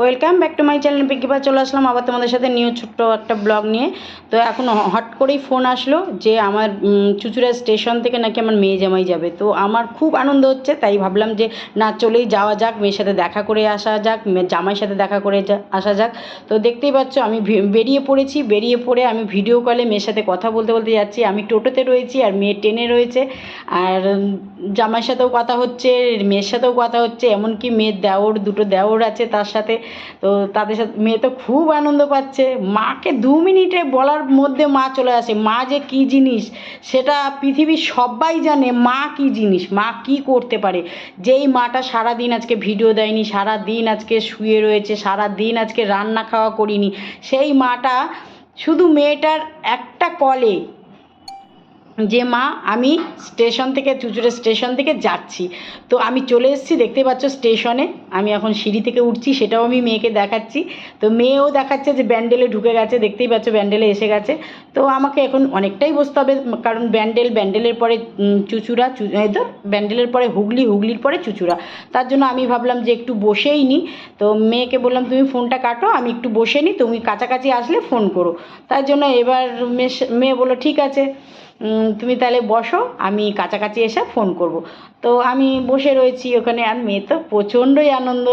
Welcome back to my channel পিকিপা চলে আসলাম। আবার তোমাদের সাথে নিউ ছোট্ট একটা ব্লগ নিয়ে। তো এখন হট করেই ফোন আসলো যে আমার চুচুড়া স্টেশন থেকে নাকি আমার মেয়ে জামাই যাবে। তো আমার খুব আনন্দ হচ্ছে, তাই ভাবলাম যে না, চলেই যাওয়া যাক, মেয়ের সাথে দেখা করে আসা যাক জামাইয়ের সাথে দেখা করে আসা যাক। তো দেখতেই পাচ্ছ, আমি বেরিয়ে পড়েছি, বেরিয়ে পড়ে আমি ভিডিও কলে মেয়ের সাথে কথা বলতে বলতে যাচ্ছি। আমি টোটোতে রয়েছি আর মেয়ে ট্রেনে রয়েছে। আর জামাইয়ের সাথেও কথা হচ্ছে, মেয়ের সাথেও কথা হচ্ছে, এমনকি মেয়ের দেওর, দুটো দেওর আছে তার সাথে। তো তাদের সাথে, মেয়ে তো খুব আনন্দ পাচ্ছে। মাকে দু মিনিটে বলার মধ্যে মা চলে আসে, মা যে কী জিনিস? সেটা পৃথিবীর সবাই জানে, মা কী জিনিস, মা কী করতে পারে। যেই মাটা সারা দিন আজকে ভিডিও দেয়নি সারা দিন আজকে শুয়ে রয়েছে সারা দিন আজকে রান্না খাওয়া করিনি, সেই মাটা শুধু মেয়েটার একটা কলে যে মা, আমি স্টেশন থেকে, চুচুড়ে স্টেশন থেকে যাচ্ছি। তো আমি চলে এসেছি দেখতে পাচ্ছ স্টেশনে। আমি এখন সিঁড়ি থেকে উঠছি, সেটাও আমি মেয়েকে দেখাচ্ছি। তো মেয়েও দেখাচ্ছে যে ব্যান্ডেলে ঢুকে গেছে, দেখতেই পাচ্ছ ব্যান্ডেলে এসে গেছে। তো আমাকে এখন অনেকটাই বসতে হবে, কারণ ব্যান্ডেল, ব্যান্ডেলের পরে চুচুড়া তো, ব্যান্ডেলের পরে হুগলি, হুগলির পরে চুচুড়া। তার জন্য আমি ভাবলাম যে একটু বসেই নিই তো মেয়েকে বললাম, তুমি ফোনটা কাটো, আমি একটু বসে নিই তুমি কাছাকাছি আসলে ফোন করো। তার জন্য এবার মেয়ে বলল, ঠিক আছে। তুমি তাহলে বসো, আমি কাছাকাছি এসে ফোন করব। তো আমি বসে রয়েছি ওখানে আর মেয়ে তো প্রচণ্ডই আনন্দ।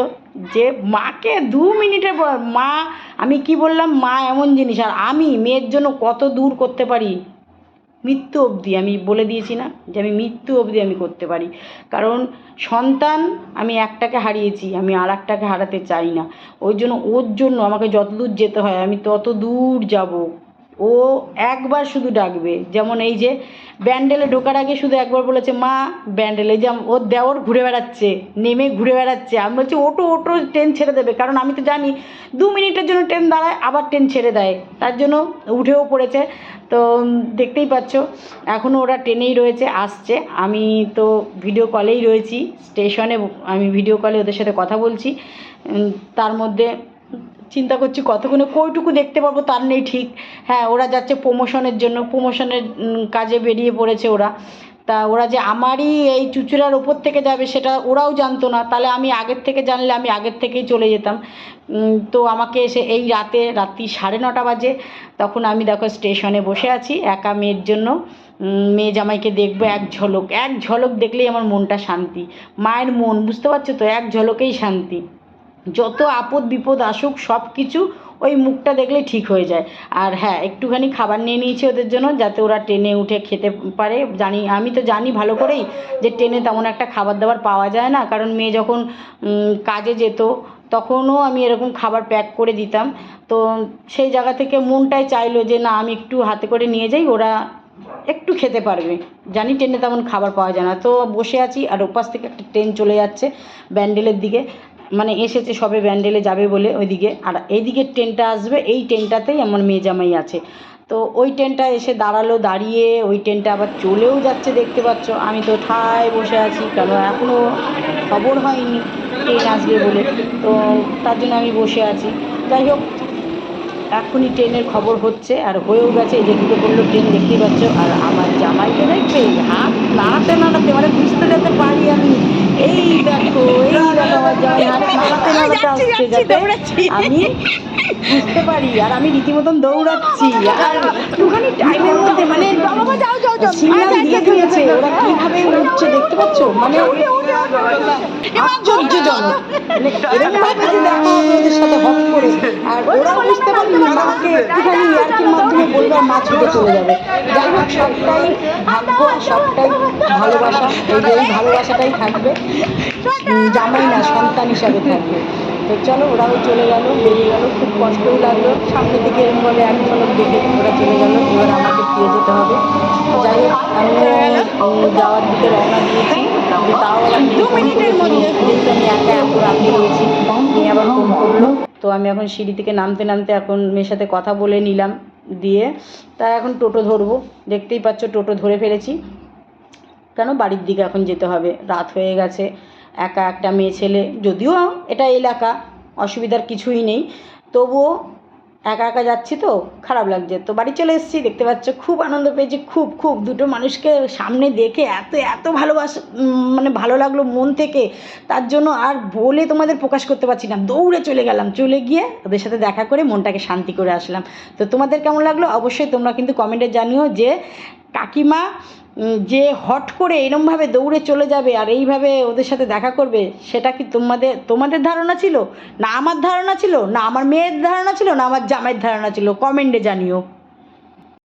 যে মাকে দু মিনিটের পর, মা, আমি কি বললাম, মা এমন জিনিস, আর আমি মেয়ের জন্য কত দূর করতে পারি? মৃত্যু অবধি, আমি বলে দিয়েছি না যে আমি মৃত্যু অবধি আমি করতে পারি। কারণ সন্তান, আমি একটাকে হারিয়েছি, আমি আর একটাকে হারাতে চাই না। ওই জন্য ওর জন্য আমাকে যত দূর যেতে হয়, আমি তত দূর যাব। ও একবার শুধু ডাকবে। যেমন এই যে ব্যান্ডেলে ঢোকার আগে শুধু একবার বলেছে, মা, ব্যান্ডেলে যে ওর দেওর ঘুরে বেড়াচ্ছে, নেমে ঘুরে বেড়াচ্ছে। আমি বলছি, ওটো ওটো, ট্রেন ছেড়ে দেবে। কারণ আমি তো জানি দু মিনিটের জন্য ট্রেন দাঁড়ায়, আবার ট্রেন ছেড়ে দেয়। তার জন্য উঠেও পড়েছে। তো দেখতেই পাচ্ছ এখনও ওরা ট্রেনেই রয়েছে, আসছে। আমি তো ভিডিও কলেই রয়েছি, স্টেশনে আমি ভিডিও কলে ওদের সাথে কথা বলছি। তার মধ্যে চিন্তা করছি কতক্ষণে কইটুকু দেখতে পারব তার নেই ঠিক। হ্যাঁ ওরা যাচ্ছে প্রমোশনের জন্য প্রমোশনের কাজে বেরিয়ে পড়েছে ওরা। তা ওরা যে আমারই এই চুচুড়ার ওপর থেকে যাবে সেটা ওরাও জানতো না। তাহলে আমি আগের থেকে জানলে আমি আগের থেকেই চলে যেতাম। তো আমাকে এসে এই রাতে রাত্রি সাড়ে নটা বাজে তখন আমি দেখো স্টেশনে বসে আছি একা মেয়ের জন্য। মেয়ে জামাইকে দেখব এক ঝলক। এক ঝলক দেখলেই আমার মনটা শান্তি। মায়ের মন, বুঝতে পারছ তো? এক ঝলকেই শান্তি। যত আপদ বিপদ আসুক সব কিছু ওই মুখটা দেখলে ঠিক হয়ে যায়। আর হ্যাঁ একটুখানি খাবার নিয়ে নিয়েছি ওদের জন্য, যাতে ওরা ট্রেনে উঠে খেতে পারে। জানি, আমি তো জানি ভালো করেই যে ট্রেনে তেমন একটা খাবার দাবার পাওয়া যায় না। কারণ মেয়ে যখন কাজে যেত, তখনও আমি এরকম খাবার প্যাক করে দিতাম। তো সেই জায়গা থেকে মনটাই চাইলো যে, না, আমি একটু হাতে করে নিয়ে যাই, ওরা একটু খেতে পারবে। জানি ট্রেনে তেমন খাবার পাওয়া যায় না। তো বসে আছি, আর ওপাশ থেকে একটা ট্রেন চলে যাচ্ছে ব্যান্ডেলের দিকে। মানে এসেছে, সবে ব্যান্ডেলে যাবে বলে ওইদিকে। আর এইদিকে ট্রেনটা আসবে, এই ট্রেনটাতেই আমার মেয়ে জামাই আছে। তো ওই ট্রেনটা এসে দাঁড়াল, দাঁড়িয়ে ওই ট্রেনটা আবার চলেও যাচ্ছে দেখতে পাচ্ছ। আমি তো ঠায় বসে আছি, কেন এখনও খবর হয়নি ট্রেন আসবে বলে। তো তার জন্য আমি বসে আছি। যাই হোক, এখনই ট্রেনের খবর হচ্ছে আর হয়েও গেছে। যে ঢুকে পড়ল ট্রেন, দেখতেই পাচ্ছ। আর আমার জামাইকে দেখবে হাত নাড়াতে নাড়াতে মানে বুঝতে যেতে পারি আমি এই দেখো এই দেখো আমার জামাই হাত নাড়াতে নাড়াতে আসছে যাতে আমি বুঝতে পারি আর আমি রীতিমতন দৌড়াচ্ছি। আর একটুখানি টাইমের মধ্যে মানে দিয়ে দিয়েছে ওরা কীভাবে উঠছে দেখতে পাচ্ছ? মানে আশ্চর্যজনক। এরকম ভাবে যে দেখা হবে ওদের সাথে হট করে। আর ওরা বুঝতে পারবে না মাধ্যমে বলবে আর মা ছুটে চলে যাবে। যাই হোক সবটাই ভাগ্য সবটাই ভালোবাসা এই যে এই ভালোবাসাটাই থাকবে। জামাই না সন্তান হিসাবে থাকবে। তো চলো ওরাও চলে গেল বেরিয়ে গেল খুব কষ্টও লাগল। সামনের দিকে এরকম ভাবে এক ঝলক দেখে ওরা চলে গেল এবার আমাকে ফিরে যেতে হবে। যাই হোক আমি যাওয়ার দিকে রওনা দিয়েছি। তাও দু মিনিটের মধ্যে। আমি একা রয়েছি মেয়ে আবার ফোন করল তো আমি এখন সিঁড়ি থেকে নামতে নামতে এখন মেয়ের সাথে কথা বলে নিলাম। দিয়ে তা এখন টোটো ধরবো। দেখতেই পাচ্ছ টোটো ধরে ফেলেছি। কেন? বাড়ির দিকে এখন যেতে হবে। রাত হয়ে গেছে। একা একটা মেয়ে ছেলে। যদিও এটা এলাকা, অসুবিধার কিছুই নেই। তবুও একা একা যাচ্ছি তো, খারাপ লাগছে। তো বাড়ি চলে এসেছি, দেখতে পাচ্ছ, খুব আনন্দ পেয়েছি, খুব খুব। দুটো মানুষকে সামনে দেখে এত এত ভালোবাস মানে ভালো লাগল মন থেকে। তার জন্য আর বলে তোমাদের প্রকাশ করতে পারছি না। দৌড়ে চলে গেলাম, চলে গিয়ে ওদের সাথে দেখা করে মনটাকে শান্তি করে আসলাম। তো তোমাদের কেমন লাগল? অবশ্যই তোমরা কিন্তু কমেন্টে জানিও যে কাকিমা যে হট করে এরমভাবে দৌড়ে চলে যাবে আর এইভাবে ওদের সাথে দেখা করবে, সেটা কি তোমাদের তোমাদের ধারণা ছিল? না আমার ধারণা ছিল? না আমার মেয়ের ধারণা ছিল? না আমার জামাইয়ের ধারণা ছিল? কমেন্টে জানিও।